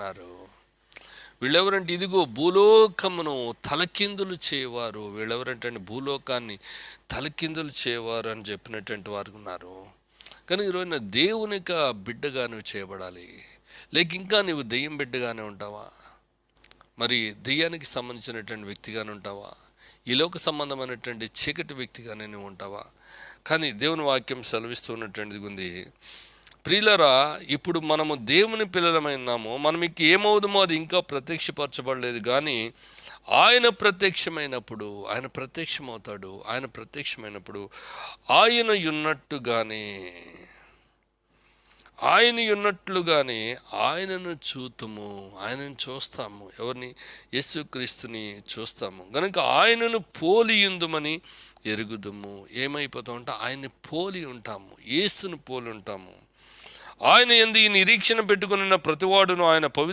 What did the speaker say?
ఉన్నారు వీళ్ళెవరంటే ఇదిగో భూలోకమును తలకిందులు చేయవారు. వీళ్ళెవరంటే భూలోకాన్ని తలకిందులు చేయవారు అని చెప్పినటువంటి వారు ఉన్నారు. కానీ దేవుని దేవునిక బిడ్డగా నువ్వు చేయబడాలి. లేక ఇంకా నువ్వు దెయ్యం బిడ్డగానే ఉంటావా? మరి దెయ్యానికి సంబంధించినటువంటి వ్యక్తిగానే ఉంటావా? ఈ లోక సంబంధమైనటువంటి చీకటి వ్యక్తిగానే నువ్వు ఉంటావా? కానీ దేవుని వాక్యం సెలవిస్తున్నటువంటిది ఉంది. ప్రియులరా ఇప్పుడు మనము దేవుని పిల్లలమైనాము మనం ఇంక ఏమవుదామో అది ఇంకా ప్రత్యక్షపరచబడలేదు కానీ ఆయన ప్రత్యక్షమైనప్పుడు ఆయన ప్రత్యక్షమవుతాడు ఆయన ప్రత్యక్షమైనప్పుడు ఆయన ఉన్నట్టుగానే ఆయన ఉన్నట్లుగానే ఆయనను చూతుము ఆయనను చూస్తాము. ఎవరిని? యేసుక్రీస్తుని చూస్తాము. కనుక ఆయనను పోలి ఉందుమని ఎరుగుదుము. ఏమైపోతామంటే ఆయన్ని పోలి ఉంటాము. యేసును పోలి ఉంటాము. ఆయన ఎందు ఈ నిరీక్షణ పెట్టుకున్న ప్రతివాడును ఆయన పవిత్ర